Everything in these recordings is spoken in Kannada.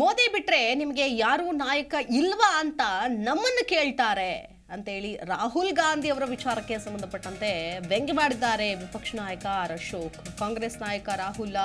ಮೋದಿ ಬಿಟ್ರೆ ನಿಮಗೆ ಯಾರೂ ನಾಯಕ ಇಲ್ವಾ ಅಂತ ನಮ್ಮನ್ನು ಕೇಳ್ತಾರೆ ಅಂತೇಳಿ ರಾಹುಲ್ ಗಾಂಧಿ ಅವರ ವಿಚಾರಕ್ಕೆ ಸಂಬಂಧಪಟ್ಟಂತೆ ವ್ಯಂಗ್ಯ ಮಾಡಿದ್ದಾರೆ ವಿಪಕ್ಷ ನಾಯಕ ಆರ್ ಅಶೋಕ್. ಕಾಂಗ್ರೆಸ್ ನಾಯಕ ರಾಹುಲ್,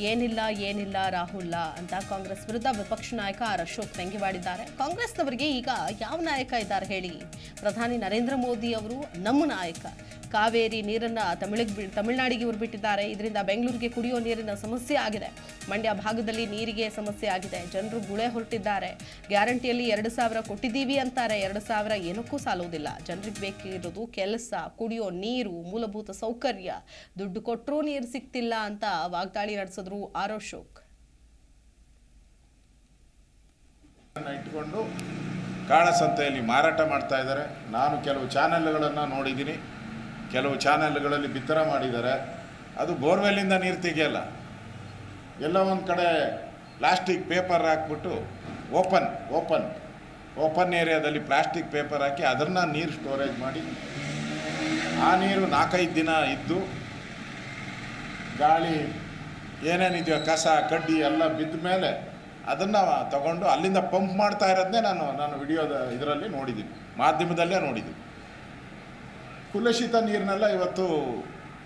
ಏನಿಲ್ಲ ಏನಿಲ್ಲ ರಾಹುಲ್ಲ ಅಂತ ಕಾಂಗ್ರೆಸ್ ವಿರುದ್ಧ ವಿಪಕ್ಷ ನಾಯಕ ಆರ್ ಅಶೋಕ್ ವ್ಯಂಗ್ಯ ಮಾಡಿದ್ದಾರೆ. ಕಾಂಗ್ರೆಸ್ನವರಿಗೆ ಈಗ ಯಾವ ನಾಯಕ ಇದ್ದಾರೆ ಹೇಳಿ? ಪ್ರಧಾನಿ ನರೇಂದ್ರ ಮೋದಿ ಅವರು ನಮ್ಮ ನಾಯಕ. ಕಾವೇರಿ ನೀರನ್ನ ತಮಿಳಿಗೆ ತಮಿಳುನಾಡಿಗೆ ಇವರು ಬಿಟ್ಟಿದ್ದಾರೆ ಇದರಿಂದ ಬೆಂಗಳೂರಿಗೆ ಕುಡಿಯೋ ನೀರಿನ ಸಮಸ್ಯೆ ಆಗಿದೆ. ಮಂಡ್ಯ ಭಾಗದಲ್ಲಿ ನೀರಿಗೆ ಸಮಸ್ಯೆ ಆಗಿದೆ. ಜನರು ಗುಳೆ ಹೊರಟಿದ್ದಾರೆ. ಗ್ಯಾರಂಟಿಯಲ್ಲಿ ಎರಡು ಸಾವಿರ ಕೊಟ್ಟಿದ್ದೀವಿ ಅಂತಾರೆ. ಎರಡು ಸಾವಿರ ಏನಕ್ಕೂ ಸಾಲೋದಿಲ್ಲ ಜನರಿಗೆ ಬೇಕಿರೋದು ಕೆಲಸ, ಕುಡಿಯೋ ನೀರು, ಮೂಲಭೂತ ಸೌಕರ್ಯ. ದುಡ್ಡು ಕೊಟ್ಟರೂ ನೀರು ಸಿಗ್ತಿಲ್ಲ ಅಂತ ವಾಗ್ದಾಳಿ ನಡೆಸಿದ್ರು ಆರ್ ಅಶೋಕ್ ಕಾಳಸಂತೆಯಲ್ಲಿ ಮಾರಾಟ ಮಾಡ್ತಾ ಇದ್ದಾರೆ. ನಾನು ಕೆಲವು ಚಾನೆಲ್ಗಳನ್ನು ನೋಡಿದ್ದೀನಿ. ಕೆಲವು ಚಾನೆಲ್ಗಳಲ್ಲಿ ಬಿತ್ತರ ಮಾಡಿದ್ದಾರೆ. ಅದು ಬೋರ್ವೆಲ್ಲಿಂದ ನೀರು ತೆಗೆಯಲ್ಲ. ಎಲ್ಲ ಒಂದು ಕಡೆ ಪ್ಲಾಸ್ಟಿಕ್ ಪೇಪರ್ ಹಾಕ್ಬಿಟ್ಟು ಓಪನ್ ಓಪನ್ ಓಪನ್ ಏರಿಯಾದಲ್ಲಿ ಪ್ಲಾಸ್ಟಿಕ್ ಪೇಪರ್ ಹಾಕಿ ಅದನ್ನು ನೀರು ಸ್ಟೋರೇಜ್ ಮಾಡಿ. ಆ ನೀರು ನಾಲ್ಕೈದು ದಿನ ಇದ್ದು ಗಾಳಿ ಏನೇನಿದೆಯೋ ಕಸ, ಕಡ್ಡಿ ಎಲ್ಲ ಬಿದ್ದ ಮೇಲೆ ಅದನ್ನು ತಗೊಂಡು ಅಲ್ಲಿಂದ ಪಂಪ್ ಮಾಡ್ತಾ ಇರೋದನ್ನೇ ನಾನು ನಾನು ವಿಡಿಯೋದ ಇದರಲ್ಲಿ ನೋಡಿದ್ದೀನಿ, ಮಾಧ್ಯಮದಲ್ಲೇ ನೋಡಿದ್ದೀನಿ. ಕುಲಶೀತ ನೀರನ್ನೆಲ್ಲ ಇವತ್ತು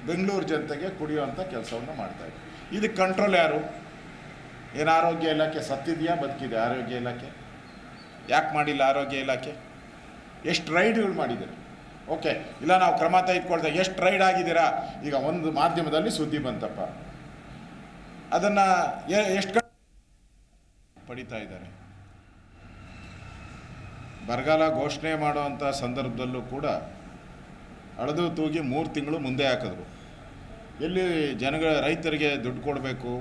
ಬೆಂಗಳೂರು ಜನತೆಗೆ ಕುಡಿಯುವಂಥ ಕೆಲಸವನ್ನು ಮಾಡ್ತಾ ಇದೆ ಇದಕ್ಕೆ ಕಂಟ್ರೋಲ್ ಯಾರು? ಏನು ಆರೋಗ್ಯ ಇಲಾಖೆ? ಸತ್ತಿದೆಯಾ? ಬದುಕಿದೆ ಆರೋಗ್ಯ ಇಲಾಖೆ? ಯಾಕೆ ಮಾಡಿಲ್ಲ ಆರೋಗ್ಯ ಇಲಾಖೆ? ಎಷ್ಟು ರೈಡ್ಗಳು ಮಾಡಿದ್ದಾರೆ. ಓಕೆ ಇಲ್ಲ ನಾವು ಕ್ರಮ ತೆಗೆದುಕೊಳ್ತೇವೆ ಎಷ್ಟು ರೈಡ್ ಆಗಿದ್ದೀರಾ? ಈಗ ಒಂದು ಮಾಧ್ಯಮದಲ್ಲಿ ಸುದ್ದಿ ಬಂತಪ್ಪ. ಅದನ್ನು ಎಷ್ಟು ಪಡಿತಾ ಇದ್ದಾರೆ? ಬರಗಾಲ ಘೋಷಣೆ ಮಾಡುವಂಥ ಸಂದರ್ಭದಲ್ಲೂ ಕೂಡ ಅಳೆದು ತೂಗಿ ಮೂರು ತಿಂಗಳು ಮುಂದೆ ಹಾಕಿದ್ರು ಎಲ್ಲಿ ಜನಗಳ ರೈತರಿಗೆ ದುಡ್ಡು ಕೊಡಬೇಕು,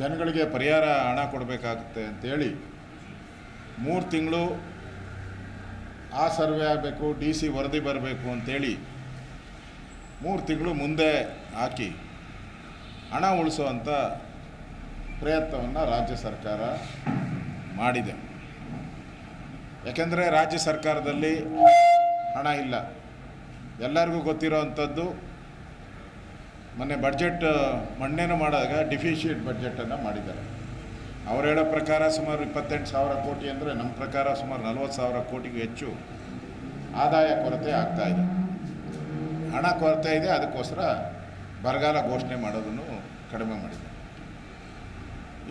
ಜನಗಳಿಗೆ ಪರಿಹಾರ ಹಣ ಕೊಡಬೇಕಾಗುತ್ತೆ ಅಂತೇಳಿ ಮೂರು ತಿಂಗಳು ಆ ಸರ್ವೆ ಆಗಬೇಕು, ಡಿ ಸಿ ವರದಿ ಬರಬೇಕು ಅಂತೇಳಿ ಮೂರು ತಿಂಗಳು ಮುಂದೆ ಹಾಕಿ ಹಣ ಉಳಿಸುವಂಥ ಪ್ರಯತ್ನವನ್ನು ರಾಜ್ಯ ಸರ್ಕಾರ ಮಾಡಿದೆ. ಯಾಕೆಂದರೆ ರಾಜ್ಯ ಸರ್ಕಾರದಲ್ಲಿ ಹಣ ಇಲ್ಲ. ಎಲ್ಲರಿಗೂ ಗೊತ್ತಿರೋ ಅಂಥದ್ದು ಮೊನ್ನೆ ಬಡ್ಜೆಟ್ ಮಣ್ಣೇನು ಮಾಡಿದಾಗ ಡಿಫಿಷಿಯೇಟ್ ಬಡ್ಜೆಟನ್ನು ಮಾಡಿದ್ದಾರೆ. ಅವ್ರು ಹೇಳೋ ಪ್ರಕಾರ ಸುಮಾರು ಇಪ್ಪತ್ತೆಂಟು ಸಾವಿರ ಕೋಟಿ ಅಂದರೆ ನಮ್ಮ ಪ್ರಕಾರ ಸುಮಾರು ನಲ್ವತ್ತು ಸಾವಿರ ಕೋಟಿಗೂ ಹೆಚ್ಚು ಆದಾಯ ಕೊರತೆ ಆಗ್ತಾ ಇದೆ. ಹಣ ಕೊರತೆ ಇದೆ, ಅದಕ್ಕೋಸ್ಕರ ಬರಗಾಲ ಘೋಷಣೆ ಮಾಡೋದನ್ನು ಕಡಿಮೆ ಮಾಡಿದೆ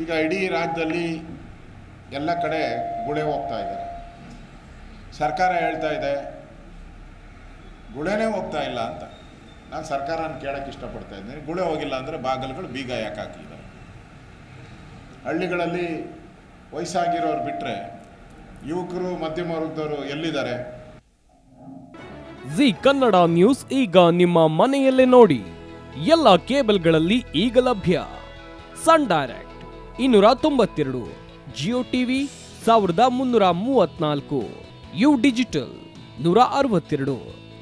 ಈಗ ಇಡೀ ರಾಜ್ಯದಲ್ಲಿ ಎಲ್ಲ ಕಡೆ ಗುಳೆ ಹೋಗ್ತಾ ಇದ್ದಾರೆ ಸರ್ಕಾರ ಹೇಳ್ತಾ ಇದೆ ಗುಳೆನೇ ಹೋಗ್ತಾ ಇಲ್ಲ ಅಂತ. ನಾನು ಸರ್ಕಾರನ ಕೇಳೋಕ್ಕೆ ಇಷ್ಟಪಡ್ತಾ ಇದ್ದೀನಿ. ಗುಳೆ ಹೋಗಿಲ್ಲ ಅಂದರೆ ಬಾಗಿಲುಗಳು ಬೀಗ ಯಾಕೆ ಹಾಕಿದ್ದಾರೆ? ಹಳ್ಳಿಗಳಲ್ಲಿ ವಯಸ್ಸಾಗಿರೋರು ಬಿಟ್ಟರೆ ಯುವಕರು, ಮಧ್ಯಮ ವರ್ಗದವರು ಎಲ್ಲಿದ್ದಾರೆ? ಜಿ ಕನ್ನಡ ನ್ಯೂಸ್ ಈಗ ನಿಮ್ಮ ಮನೆಯಲ್ಲೇ ನೋಡಿ. ಎಲ್ಲ ಕೇಬಲ್ಗಳಲ್ಲಿ ಈಗ ಲಭ್ಯ. ಸನ್ ಡೈರೆಕ್ಟ್ ಇನ್ನೂರ ತೊಂಬತ್ತೆರಡು, ಜಿಯೋ ಟಿವಿ ಸಾವಿರದ ಮುನ್ನೂರ ಮೂವತ್ನಾಲ್ಕು ಯು ಡಿಜಿಟಲ್ ನೂರ ಅರವತ್ತೆರಡು.